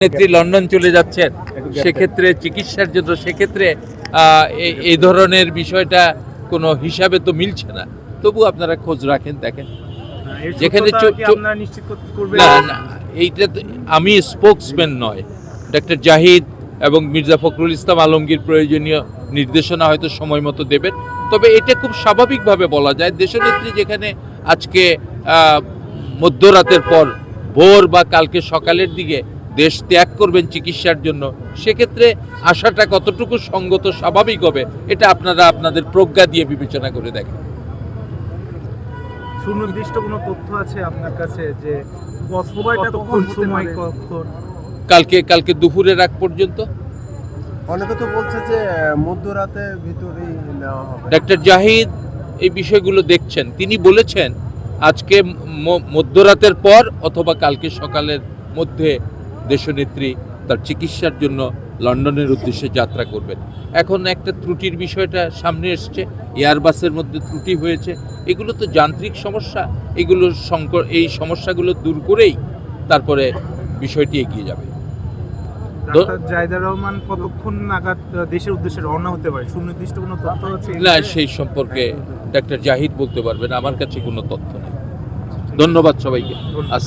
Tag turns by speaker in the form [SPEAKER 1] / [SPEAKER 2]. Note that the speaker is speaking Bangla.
[SPEAKER 1] নেত্রী লন্ডন চলে যাচ্ছেন সেক্ষেত্রে চিকিৎসার জন্য সেক্ষেত্রে এই- ধরনের বিষয়টা কোনো হিসাবে তো মিলছে না। তবু আপনারা খোঁজ রাখেন দেখেন। যেখানে
[SPEAKER 2] সত্যতা
[SPEAKER 1] চো-
[SPEAKER 2] কি
[SPEAKER 1] চো-
[SPEAKER 2] আপনারা নিশ্চিত করতে- করবেন?
[SPEAKER 1] না না এইটা তো- আমি স্পোকসম্যান নয়। ডক্টর জাহিদ এবং মির্জা ফখরুল ইসলাম আলমগীর প্রয়োজনীয় নির্দেশনা হয়তো সময় মতো দেবেন। তবে এটা খুব স্বাভাবিকভাবে বলা যায় দেশনেত্রী যেখানে আজকে আহ, মধ্যরাতের পর ভোর বা কালকে সকালের দিকে দেশ ত্যাগ করবেন চিকিৎসার জন্য সেক্ষেত্রে আশাটা কতটুকু সঙ্গত স্বাভাবিক হবে এটা আপনারা আপনাদের প্রজ্ঞা দিয়ে বিবেচনা করে দেখেন।
[SPEAKER 2] সুনির্দিষ্ট কোনো তথ্য আছে আপনার কাছে যে সময়টা সময় কখন
[SPEAKER 1] কালকে কালকে দুপুরের আগ পর্যন্ত?
[SPEAKER 3] অনেকে তো বলছে যে ভিতরেই নেওয়া হবে।
[SPEAKER 1] ডাক্তার জাহিদ এই বিষয়গুলো দেখছেন। তিনি বলেছেন আজকে মধ্যরাতের পর অথবা কালকে সকালের মধ্যে দেশনেত্রী তার চিকিৎসার জন্য লন্ডনের উদ্দেশ্যে যাত্রা করবেন। এখন একটা ত্রুটির বিষয়টা সামনে এসছে এয়ারবাসের মধ্যে ত্রুটি হয়েছে। এগুলো তো যান্ত্রিক সমস্যা এগুলো সংকট এই সমস্যাগুলো দূর করেই তারপরে বিষয়টি এগিয়ে যাবে।
[SPEAKER 2] জায়দার রহমান কতক্ষণ নাগাদ দেশের উদ্দেশ্যে রওনা হতে পারে? সুনির্দিষ্ট কোনো তথ্য আছে?
[SPEAKER 1] না সেই সম্পর্কে ডাক্তার জাহিদ বলতে পারবেন আমার কাছে কোনো তথ্য নেই। ধন্যবাদ সবাইকে।